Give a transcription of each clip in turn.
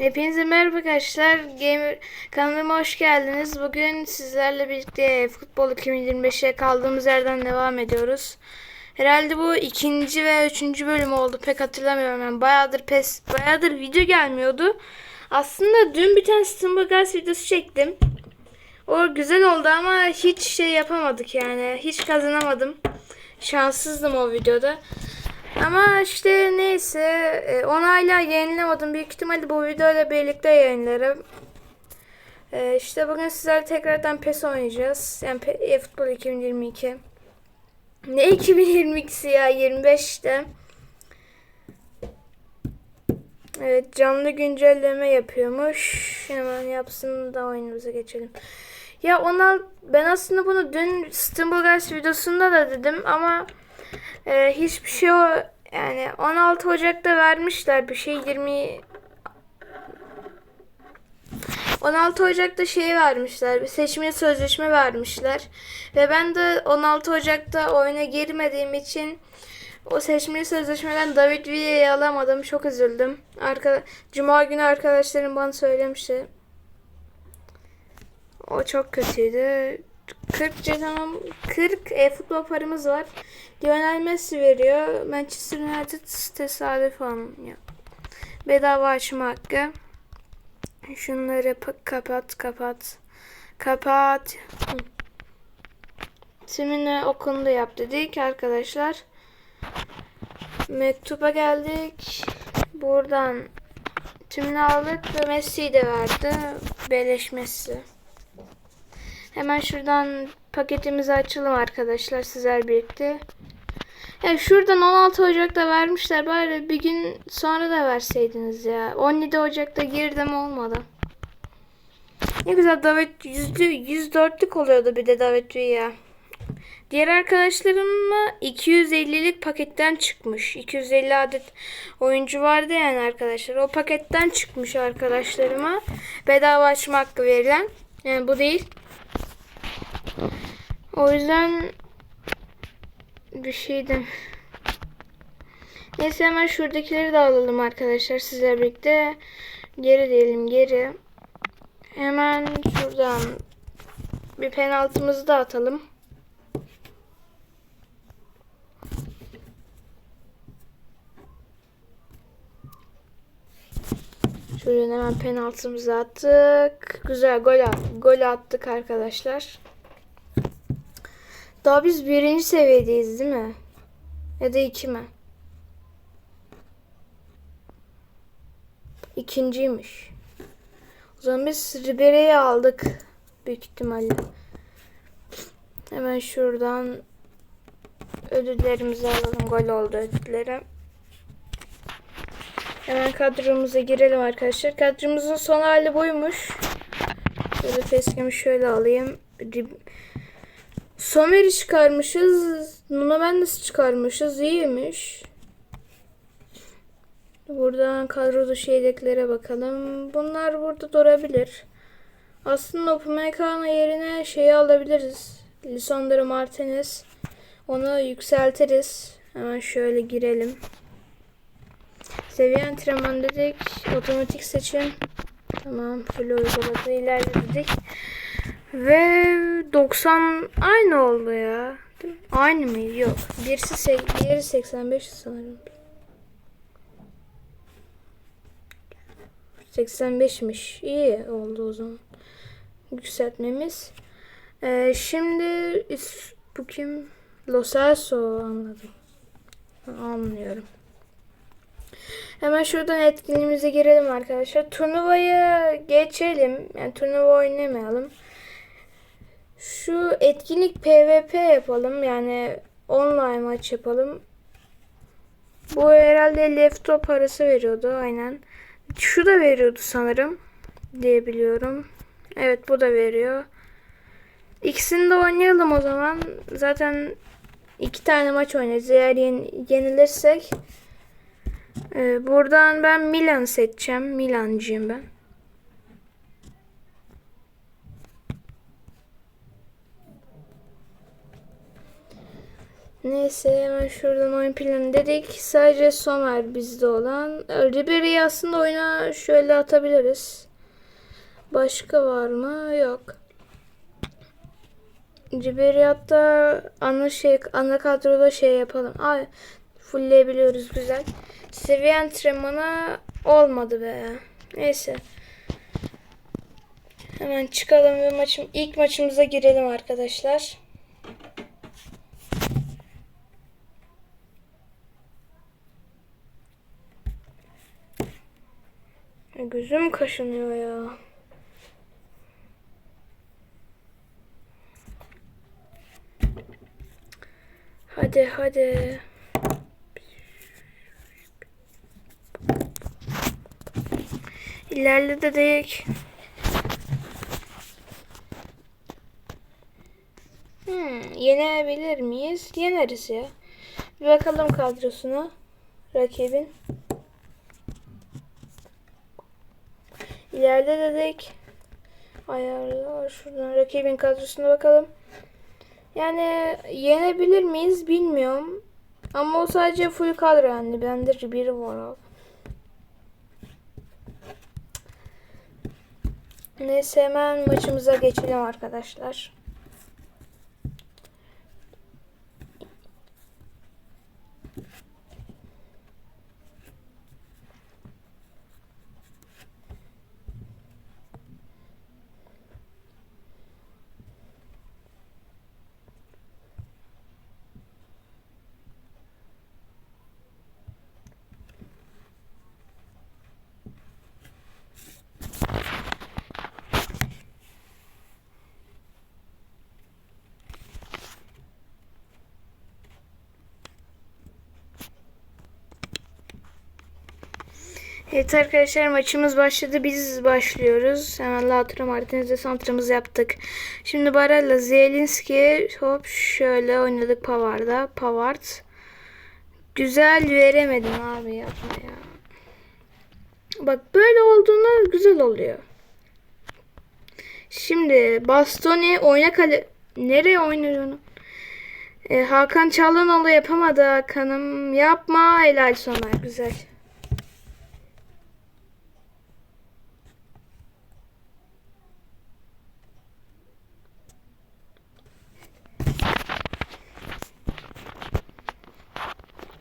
Hepinize merhaba arkadaşlar. Gamer kanalıma hoş geldiniz. Bugün sizlerle birlikte futbol 2025'e kaldığımız yerden devam ediyoruz. Herhalde bu ikinci ve üçüncü bölüm oldu. Pek hatırlamıyorum. Yani bayağıdır pes, bayağıdır video gelmiyordu. Aslında dün bir tane Stumbergas videosu çektim. O güzel oldu ama hiç şey yapamadık yani. Hiç kazanamadım. Şanssızdım o videoda. Ama işte neyse e, onu hala yayınlamadım. Büyük ihtimalle bu videoyla birlikte yayınlarım. E, işte bugün sizlerle tekrardan PES oynayacağız. Yani Pe- e-futbol 2022. Ne 2022'si ya 25 işte. Evet canlı güncelleme yapıyormuş. Hemen yapsın da oyunumuza geçelim. Ya ona ben aslında bunu dün Stumblguys videosunda da dedim ama ee, hiçbir şey o yani 16 Ocak'ta vermişler bir şey 20 16 Ocak'ta şey vermişler seçmeli sözleşme vermişler ve ben de 16 Ocak'ta oyuna girmediğim için o seçmeli sözleşmeden David Villa'yı alamadım çok üzüldüm. Arka, Cuma günü arkadaşlarım bana söylemişti. O çok kötüydü. 40 canım 40 e-futbol paramız var. Lionel Messi veriyor. Manchester United tesadüf ya. Bedava açma hakkı. Şunları pa- kapat kapat. Kapat. Tümünü okundu yap dedik arkadaşlar. Mektuba geldik. Buradan tümünü aldık ve Messi'yi de verdi. Beleş Messi. Hemen şuradan paketimizi açalım arkadaşlar sizler birlikte. Ya şuradan 16 Ocak'ta vermişler. Bari bir gün sonra da verseydiniz ya. 17 Ocak'ta girdim olmadı. Ne güzel Davet yüzlü 104'lük oluyordu bir de Davet ya. Diğer arkadaşlarımla 250'lik paketten çıkmış. 250 adet oyuncu vardı yani arkadaşlar. O paketten çıkmış arkadaşlarıma. Bedava açma hakkı verilen. Yani bu değil. O yüzden bir şeydim. Neyse hemen şuradakileri de alalım arkadaşlar sizlerle birlikte. Geri diyelim geri. Hemen şuradan bir penaltımızı da atalım. Şuradan hemen penaltımızı attık. Güzel gol, at gol attık arkadaşlar. Daha biz birinci seviyedeyiz değil mi? Ya da iki mi? İkinciymiş. O zaman biz Ribery'i aldık. Büyük ihtimalle. Hemen şuradan ödüllerimizi alalım. Gol oldu ödülleri. Hemen kadromuza girelim arkadaşlar. Kadromuzun son hali buymuş. Şöyle teskimi şöyle alayım. Rib- Somer'i çıkarmışız. Nuno Mendes çıkarmışız. İyiymiş. Buradan kadro dışı yedeklere bakalım. Bunlar burada durabilir. Aslında Upamecano yerine şeyi alabiliriz. Lisandro Martinez. Onu yükseltiriz. Hemen şöyle girelim. Seviye antrenman dedik. Otomatik seçim. Tamam. Full uyguladı. İleride dedik. Ve 90 aynı oldu ya. Aynı mı? Yok. Birisi diğeri 85 sanırım. 85'miş. İyi oldu o zaman. Yükseltmemiz. Ee, şimdi bu kim? Lo Celso anladım. Anlıyorum. Hemen şuradan etkinliğimize girelim arkadaşlar. Turnuvaya geçelim. Yani turnuva oynamayalım. Şu etkinlik PvP yapalım. Yani online maç yapalım. Bu herhalde laptop parası veriyordu. Aynen. Şu da veriyordu sanırım. Diyebiliyorum. Evet bu da veriyor. İkisini de oynayalım o zaman. Zaten iki tane maç oynayacağız. Eğer yen- yenilirsek ee, buradan ben Milan seçeceğim. Milancıyım ben. Neyse hemen şuradan oyun planı dedik. Sadece Somer bizde olan. Ribery'i aslında oyuna şöyle atabiliriz. Başka var mı? Yok. Ribery hatta ana şey ana kadroda şey yapalım. Ay fullleyebiliyoruz güzel. Seviye antrenmanı olmadı be. Neyse. Hemen çıkalım ve maçım ilk maçımıza girelim arkadaşlar. Gözüm kaşınıyor ya. Hadi hadi. İlerle dedik. Hmm, yenebilir miyiz? Yeneriz ya. Bir bakalım kadrosuna. Rakibin. İleride dedik. Ayarlar. Şuradan rakibin kadrosuna bakalım. Yani yenebilir miyiz bilmiyorum. Ama o sadece full kadro yani. Bende biri var abi. Neyse hemen maçımıza geçelim arkadaşlar. Evet arkadaşlar maçımız başladı. Biz başlıyoruz. Hemen Lautaro Martinez'e santrımızı yaptık. Şimdi Barella, Zielinski hop şöyle oynadık Pavard'a. Pavard. Güzel veremedim abi yapma ya. Bak böyle olduğunda güzel oluyor. Şimdi Bastoni oyna kale... Nereye oynuyor onu? E, Hakan Çalhanoğlu yapamadı Hakan'ım. Yapma helal Somer güzel.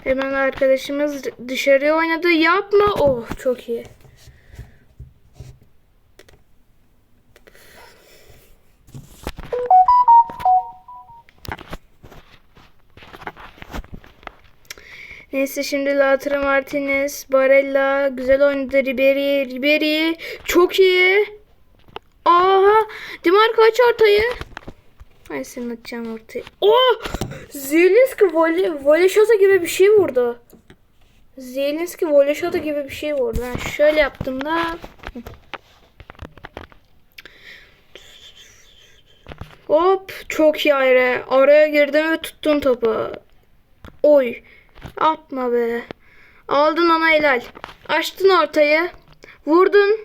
Hemen arkadaşımız dışarıya oynadı. Yapma. Oh çok iyi. Neyse şimdi Lautaro Martinez, Barella güzel oynadı. Ribery, Ribery çok iyi. Aha, Dimarco aç ortayı. Ay senin atacağım ortaya. Oh! Zielinski voley, voley şata gibi bir şey vurdu. Zielinski voley şata gibi bir şey vurdu. Ben şöyle yaptım da. Hop çok iyi ayrı. Araya girdim ve tuttum topu. Oy. Atma be. Aldın ona helal. Açtın ortayı. Vurdun.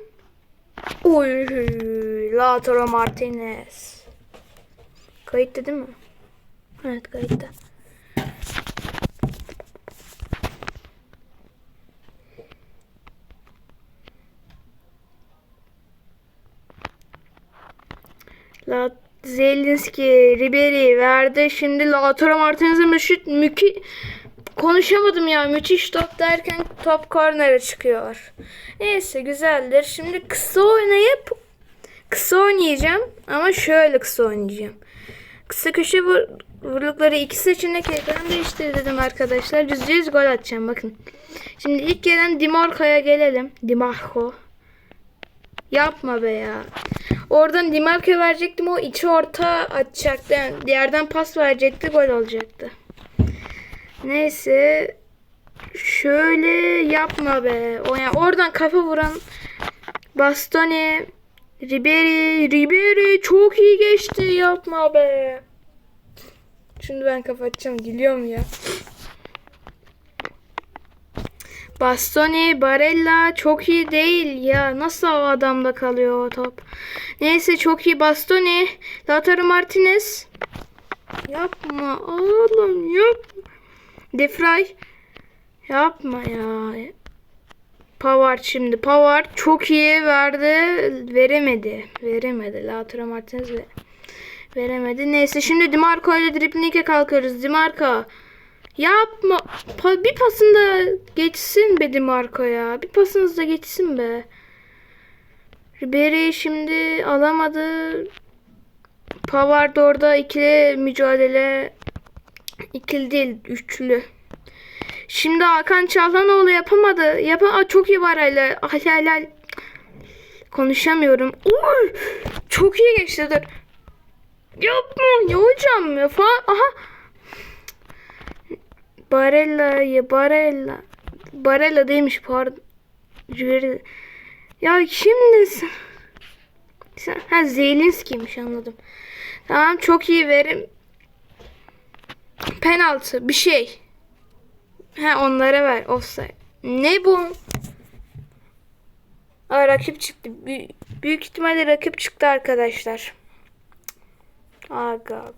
Oy. Lautaro Martinez. Kayıtta değil mi? Evet kayıtta. La Zelinski, Ribery verdi. Şimdi Lautaro Martinez'e müşit müki konuşamadım ya. Müthiş top derken top kornere çıkıyor. Neyse güzeldir. Şimdi kısa oynayıp kısa oynayacağım ama şöyle kısa oynayacağım. Kısa köşe vur, vurlukları iki seçenek ekran değiştir dedim arkadaşlar. Yüzde yüz gol atacağım bakın. Şimdi ilk gelen Dimarco'ya gelelim. Dimarco. Yapma be ya. Oradan Dimarco'ya verecektim o içi orta atacaktı. Yani yerden pas verecekti gol olacaktı. Neyse. Şöyle yapma be. O yani oradan kafa vuran Bastoni Ribery, Ribery çok iyi geçti. Yapma be. Şimdi ben kapatacağım. Geliyorum ya. Bastoni, Barella çok iyi değil ya. Nasıl o adamda kalıyor o top? Neyse çok iyi Bastoni. Lautaro Martinez. Yapma oğlum yapma. Defray. Yapma ya. Pavard şimdi. Pavard çok iyi verdi. Veremedi. Veremedi. Lautaro Martinez ve veremedi. Neyse şimdi Dimarco ile dripling'e kalkıyoruz. Dimarco. Yapma. Pa- bir pasında geçsin be Dimarco ya. Bir pasınız da geçsin be. Ribery şimdi alamadı. Pavard orada ikili mücadele. İkili değil, üçlü. Şimdi Hakan Çalhanoğlu yapamadı. Yapa Aa, çok iyi var hele. Helal. Konuşamıyorum. Uy! Çok iyi geçti dur. Yapma ya hocam ya falan. Aha. Barella ya Barella. Barella değilmiş pardon. Jüri- Ya şimdi sen... sen ha Zelinski'ymiş anladım. Tamam çok iyi verim. Penaltı bir şey. Ha onlara ver offside. Ne bu? Aa, rakip çıktı. Bü- büyük ihtimalle rakip çıktı arkadaşlar. Aga.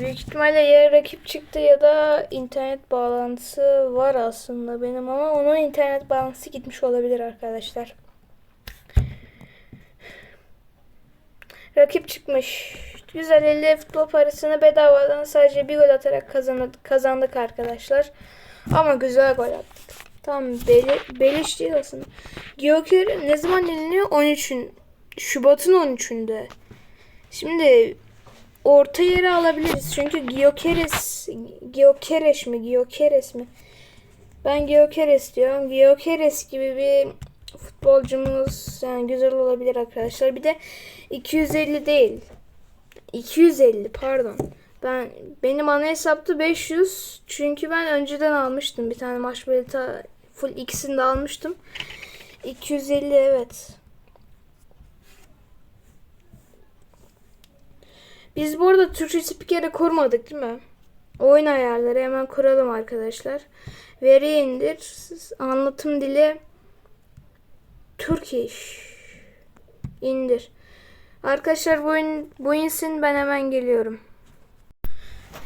Büyük ihtimalle ya rakip çıktı ya da internet bağlantısı var aslında benim ama onun internet bağlantısı gitmiş olabilir arkadaşlar. Rakip çıkmış. Güzel 50 futbol parasını bedavadan sadece bir gol atarak kazandık, kazandık arkadaşlar. Ama güzel gol attık. Tam beli, beliş değil aslında. Gyöker ne zaman yeniliyor? 13'ün. Şubat'ın 13'ünde. Şimdi orta yere alabiliriz. Çünkü Gyökeres Gyökeres mi? Gyökeres mi? Ben Gyökeres diyorum. Gyökeres gibi bir futbolcumuz yani güzel olabilir arkadaşlar. Bir de 250 değil. 250 pardon. Ben benim ana hesapta 500 çünkü ben önceden almıştım bir tane maç bileti full ikisini de almıştım. 250 evet. Biz bu arada Türkçe spikeri kurmadık değil mi? Oyun ayarları hemen kuralım arkadaşlar. Veri indir. Anlatım dili Turkish. İndir. Arkadaşlar bu, oyun, bu insin ben hemen geliyorum.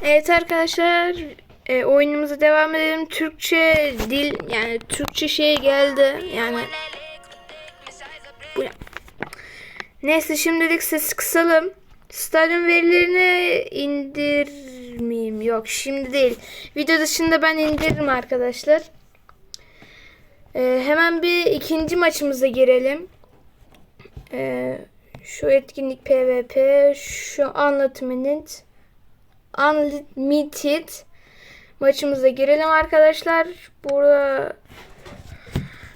Evet arkadaşlar e, oyunumuza devam edelim. Türkçe dil yani Türkçe şey geldi. Yani bu Neyse şimdilik sesi kısalım. Stadyum verilerini indirmeyeyim. Yok şimdi değil. Video dışında ben indiririm arkadaşlar. Ee, hemen bir ikinci maçımıza girelim. Ee, şu etkinlik PvP, şu Unlimited, Unlimited maçımıza girelim arkadaşlar. Burada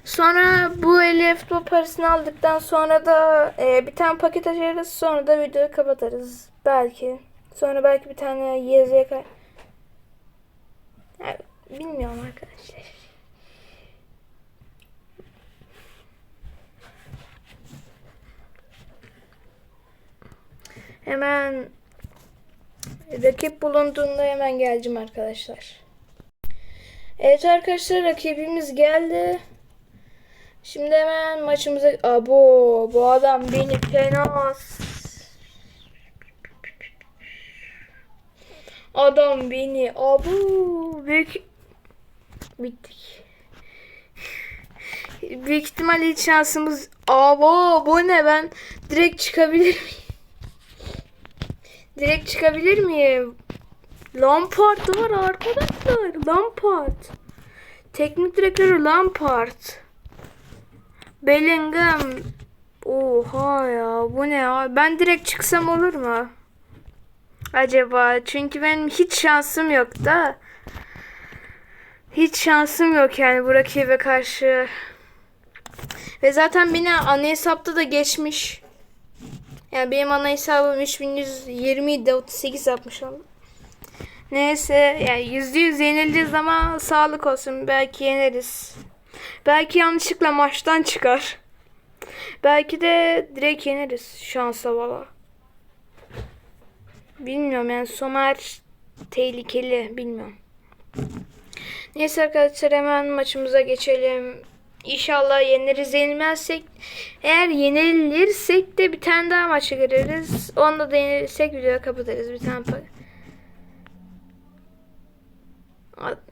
Sonra bu 50 futbol parasını aldıktan sonra da e, bir tane paket açarız. Sonra da videoyu kapatırız. Belki. Sonra belki bir tane YZK. Yani, bilmiyorum arkadaşlar. Hemen rakip bulunduğunda hemen geleceğim arkadaşlar. Evet arkadaşlar rakibimiz geldi. Şimdi hemen maçımıza... Abo bu adam beni fena... Adam beni abu büyük bittik. Büyük ihtimalle hiç şansımız abo bu ne ben direkt çıkabilir miyim? Direkt çıkabilir miyim? Lampard var arkadaşlar. Lampard. Teknik direktörü Lampard. Bellingham. Oha ya bu ne ya? Ben direkt çıksam olur mu? Acaba çünkü benim hiç şansım yok da. Hiç şansım yok yani bu rakibe karşı. Ve zaten beni ana hesapta da geçmiş. Yani benim ana hesabım 3120 idi 38 yapmış oldum. Neyse yani %100 yenileceğiz ama sağlık olsun belki yeneriz. Belki yanlışlıkla maçtan çıkar. Belki de direkt yeneriz şansa valla. Bilmiyorum yani Somer tehlikeli bilmiyorum. Neyse arkadaşlar hemen maçımıza geçelim. İnşallah yeneriz. Yenilmezsek eğer yenilirsek de bir tane daha maça gireriz. Onda da yenilirsek videoyu kapatırız. Bir tane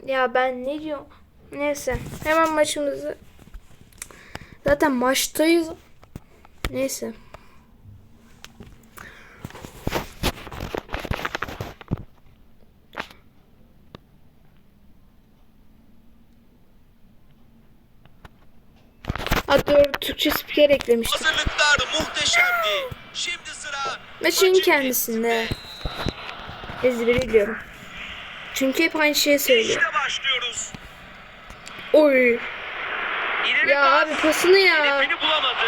Ya ben ne diyorum? Neyse. Hemen maçımızı Zaten maçtayız. Neyse. Hatta Türkçe spiker eklemiştim. Hazırlıklar muhteşemdi. Şimdi sıra maçın kendisinde. Ezberi biliyorum. Çünkü hep aynı şeyi söylüyor. İşte başlıyoruz. Oy. İleri Ya pas. abi pasını ya. Hedefini bulamadı.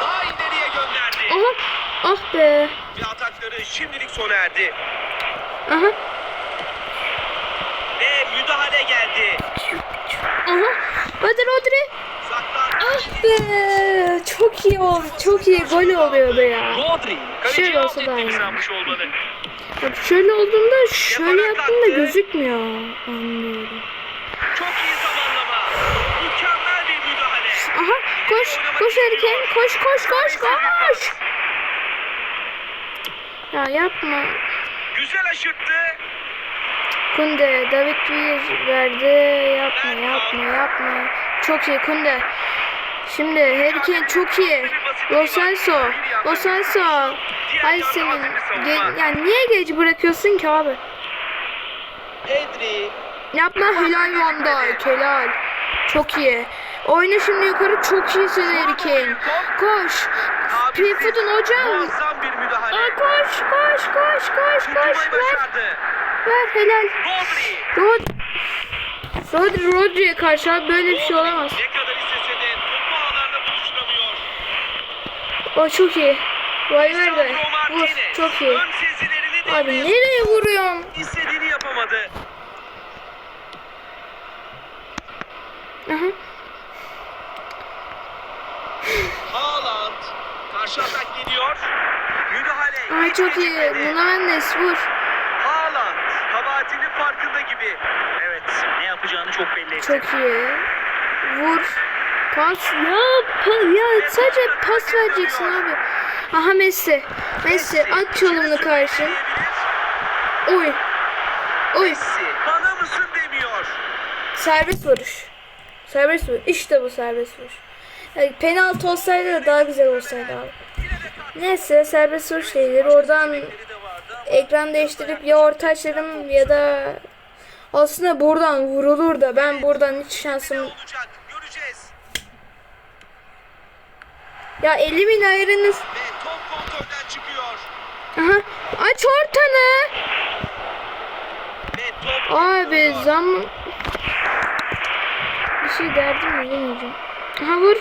Daha ileriye gönderdi. Aha. Ah be. Ve atakları şimdilik sona erdi. Aha. Ve müdahale geldi. Aha. Hadi Rodri. Uzaktan. Ah be. Çok iyi oldu. Çok iyi gol oluyordu ya. Rodri. Şöyle olsa. Bak şöyle olduğunda şöyle yaptığımda gözükmüyor. Anlıyorum. Çok iyi zamanlama. Mükemmel bir müdahale. Aha koş koş Erken koş koş koş koş. Ya yapma. Güzel aşırttı. Kunde David Luiz verdi. Yapma yapma yapma. Çok iyi Kunde. Şimdi Harry Kane çok iyi. Lo Celso. Lo Celso. Ay senin. Ge- yani niye geç bırakıyorsun ki abi? Pedri. Yapma helal Van Dijk helal. Çok iyi. Oyna şimdi yukarı çok iyisin Kane. Koş. Pifoot'un hocam. Aa, koş koş koş koş koş. Ver ver helal. Rod Rodri Rodri'ye karşı abi böyle bir şey olamaz. De. O çok iyi. Valverde Lisandro vur Martinez çok iyi. Abi nereye vuruyorsun? istediğini yapamadı. Aha. Haaland. Karşı atak geliyor. Müdahale. Ay çok iyi. gecikmedi. Nunes vur. Haaland. Kabahatinin farkında gibi. Evet. Ne yapacağını çok belli etti. Çok iyi. Vur. Pas. Ya, pa, ya sadece pas vereceksin abi. Aha Messi. Messi at çalımını karşı. Oy. Oy. Messi. Bana mısın demiyor. Serbest vuruş. Serbest vuruş. İşte bu serbest vuruş. Yani penaltı olsaydı da daha güzel olsaydı abi. Neyse serbest vuruş değildir. Oradan ekran değiştirip ya orta açarım ya da aslında buradan vurulur da ben buradan hiç şansım ya elimin ayarınız aha. Aç ortanı abi zam bir şey derdim mi demeyeceğim. Aha vur.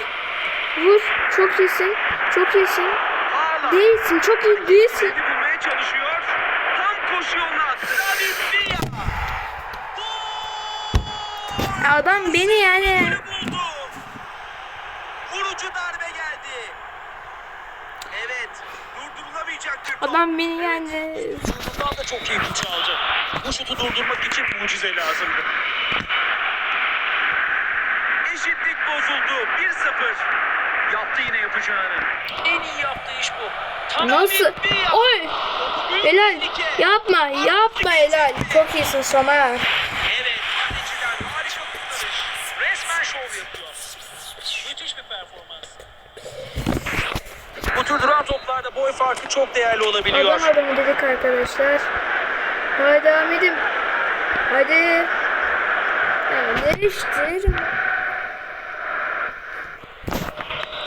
Vur. Çok iyisin. Çok iyisin. Değilsin çok iyi değilsin çalışıyor. Tam koşu yoluna attı. Adam beni yani. Vurucu darbe geldi. Evet. Durdurulamayacak bir top. adam beni yani Şutundan da çok iyi bir çaldı. Bu şutu durdurmak için mucize lazımdı. Eşitlik bozuldu. 1-0. Yapacağını. En iyi yaptığı iş bu. Tam nasıl oy helal yapma yapma helal çok iyisin Somer Evet, kaleciler harika kurtarış. Resmen şov yapıyor. Müthiş bir performans. Bu tür duran toplarda boy farkı çok değerli olabiliyor. Adam adamı dedik arkadaşlar. Devam edin. Hadi. Ya değiştir.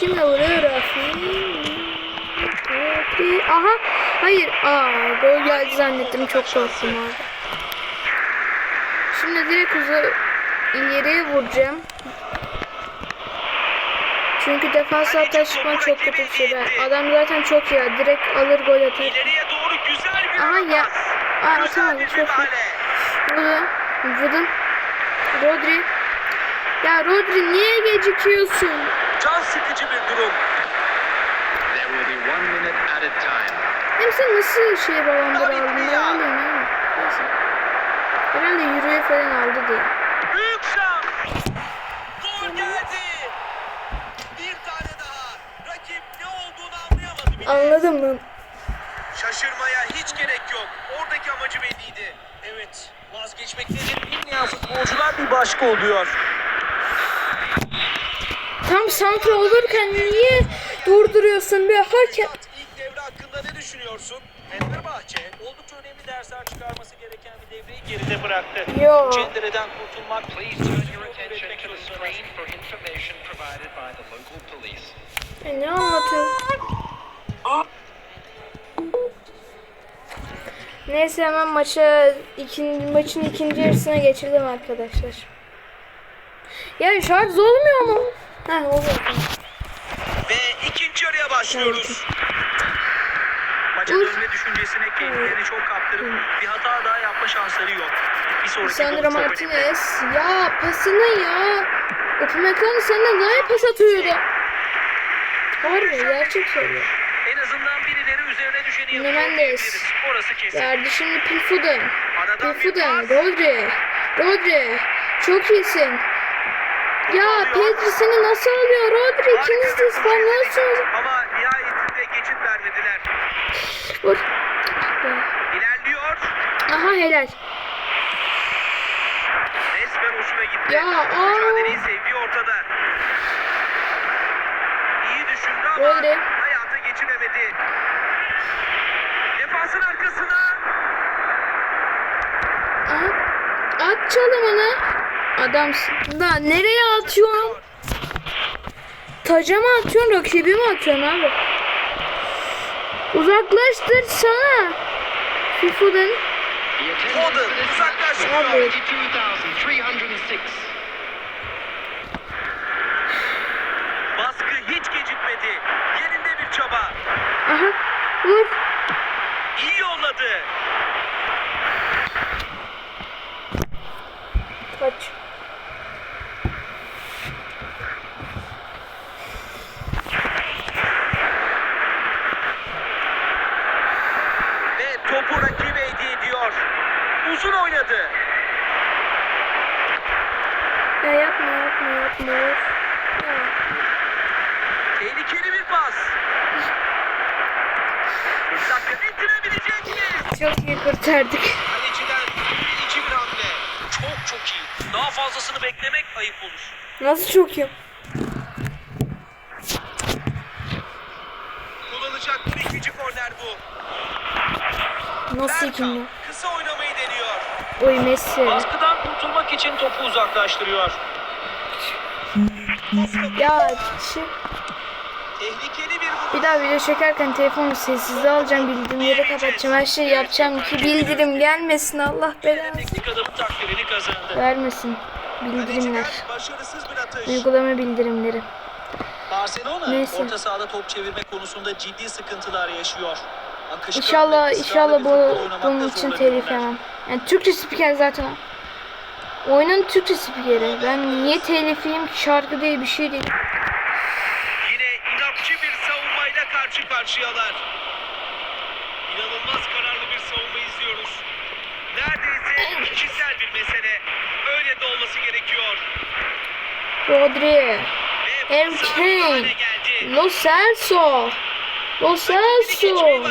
Kimle vuruyor Rafi? Rafi. Aha. Hayır. Aa, gol geldi zannettim. Çok korktum abi. Şimdi direkt uza ileriye vuracağım. Çünkü defansa hata çıkma çok kötü bir şey. Ben- Adam zaten çok iyi. Direkt alır gol atar. İleriye doğru güzel bir Aha ya. Aa bir çok iyi. Vurdum. Vurdum. Rodri. Ya Rodri niye gecikiyorsun? Can sıkıcı bir durum. There will be one minute at a time. Hem sen nasıl şey balonları aldın? Öyleyim ha. Neyse. Herhalde yürüye falan aldı diye. Büyük şans. Gol geldi. Bir tane daha. Rakip ne olduğunu anlayamadı bile. Anladım lan. Şaşırmaya hiç gerek yok. Oradaki amacı belliydi. Evet. Vazgeçmekleri bilmeyen futbolcular bir başka oluyor. Tam santra olurken niye durduruyorsun bir hakem? İlk devre hakkında ne düşünüyorsun? Fenerbahçe oldukça önemli dersler çıkarması gereken bir devreyi geride bıraktı. Yo. Cendereden kurtulmak Please turn your attention to the screen for information provided by the local police. E, ne anlatıyorsun? Neyse hemen maça ikinci, maçın ikinci yarısına geçelim arkadaşlar. Ya şarj olmuyor mu? Ha oluyor. ve ikinci yarıya başlıyoruz. Maça dönme düşüncesine kendilerini çok kaptırıp bir hata daha yapma şansları yok. Bir sonraki Sandra gol. Martinez. Ya pasını ya. Upamecano senden daha iyi pas atıyordu. Harbi gerçek söylüyor. En azından birileri üzerine düşeni yapıyor. Diyebiliriz. Orası kesin. Verdi şimdi Pilfoden. pas. Rodri. Rodri. Çok iyisin. Ya Pedri seni nasıl alıyor Rodri? İkiniz de bir İspanyolsunuz. Ama nihayetinde geçit vermediler. Vur. İlerliyor. Aha helal. Resmen hoşuna gitti. Ya, aa. Mücadeleyi sevdiği ortada. İyi düşündü ama Rodri. hayata geçiremedi. Defansın arkasına. Aha. At çalımını. Adamsın. Da nereye atıyorsun? Taca mı atıyorsun, rakibi mi atıyorsun abi? Uzaklaştır sana. Uzaklaştırıyor. 22,306. Baskı hiç gecikmedi. Yerinde bir çaba. Aha. Vur. İyi yolladı. Kaç. Ve topu rakibe hediye ediyor. Uzun oynadı. Ya yapma yapma yapma. Ya. Tehlikeli bir pas. Fırsat bitirebilecek mi? Çok iyi kurtardık. Kaleciden iki bir hamle. Çok çok iyi. Daha fazlasını beklemek ayıp olur. Nasıl çok iyi? Kullanacak bir ikinci korner bu. Nasıl Berkan ikinci? kısa oynamayı deniyor. Oy Messi. Baskıdan kurtulmak için topu uzaklaştırıyor. Ya şey, Tehlikeli bir vuruş. bir daha video çekerken telefonu sessizde alacağım, bildirimleri kapatacağım, her şeyi yapacağım ki bildirim gelmesin Allah belanı Teknik adamın takdirini kazandı. vermesin. Bildirimler. Kaleciden başarısız bir atış. Uygulama bildirimleri. Barcelona Neyse. orta sahada top çevirme konusunda ciddi sıkıntılar yaşıyor. Akışkan İnşallah inşallah bu bunun için telif yemem. Yani Türkçe spiker zaten. Oyunun Türkçe spikeri. Ben niye telif yiyeyim ki şarkı değil bir şey değil. Yine inatçı bir savunmayla karşı karşıyalar. İnanılmaz kararlı bir savunma izliyoruz. Neredeyse kişisel bir mesele. Öyle de olması gerekiyor. Rodri. Harry Kane. Lo Celso. Lo Celso.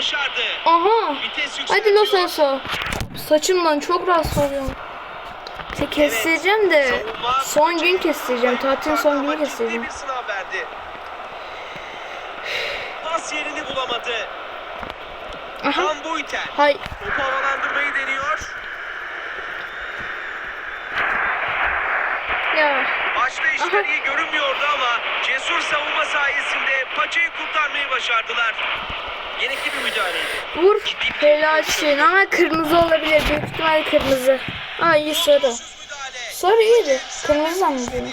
Aha. Hadi Lo. Celso. Saçımdan çok rahatsız oluyorum. Te kestireceğim de Savunma son gün kestireceğim. Tatilin son günü kestireceğim. bir sınav verdi. Pas yerini bulamadı. Aha. Van Buiten. Hay. Topu havalandırmayı deniyor. Ya. Başta işler iyi görünmüyordu ama cesur savunma sayesinde paçayı kurtarmayı başardılar. Gerekli bir müdahaleydi. Vur. Helalsin ama kırmızı olabilir. Büyük ihtimal kırmızı. Aa iyi sarı. Sarı iyiydi. Kırmızı zannediyorum.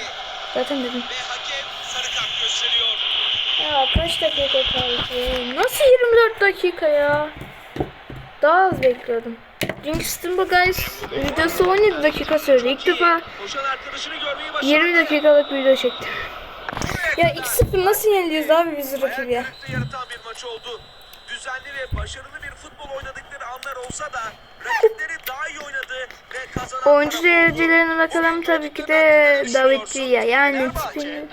Zaten dedim. Ya kaç dakika kaldı? Nasıl 24 dakika ya? Daha az bekliyordum. Çünkü Stumble Guys videosu 17 dakika sürdü. İlk defa Koşan arkadaşını görmeyi başardı. 20 dakikalık video çektim. Ya 2-0 nasıl yeniliyoruz abi biz rakibi ya? Hayal kırıklığı yaratan bir maç oldu. düzenli ve başarılı bir futbol oynadıkları anlar olsa da Oyuncu derecelerine bakalım tabii ki de hakkında ne David düşünüyorsun? Villa yani tipini-.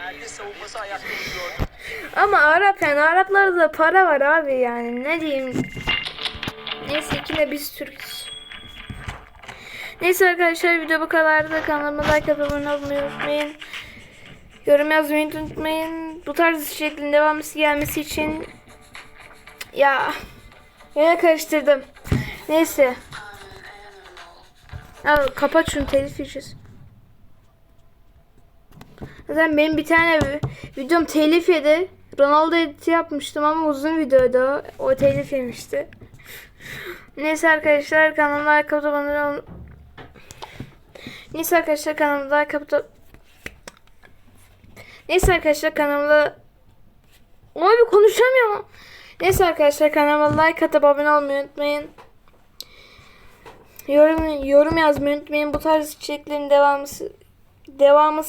Ama Arap yani Araplarda da para var abi yani ne diyeyim. Neyse ki de biz Türk'üz. Neyse arkadaşlar video bu kadardı. Kanalıma like atıp abone olmayı unutmayın. Yorum yazmayı unutmayın. Bu tarz şeklinde devamı gelmesi için ya yine karıştırdım. Neyse. Al kapat şunu telif yiyeceğiz. Zaten benim bir tane vi- videom telif yedi. Ronaldo editi yapmıştım ama uzun videoydu o. O telif yemişti. Neyse arkadaşlar kanalıma like atıp abone ol- Neyse arkadaşlar kanalıma like atıp Neyse arkadaşlar kanalıma Abi konuşamıyorum. Neyse arkadaşlar kanalıma like atıp abone olmayı unutmayın. Yorum yorum yazmayı unutmayın. Bu tarz içeriklerin devamı devamı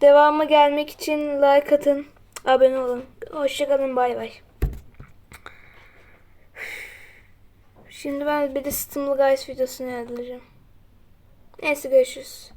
devamı gelmek için like atın. Abone olun. Hoşçakalın. Bay bay. Şimdi ben bir de Stumble Guys videosunu yazılacağım. Neyse görüşürüz.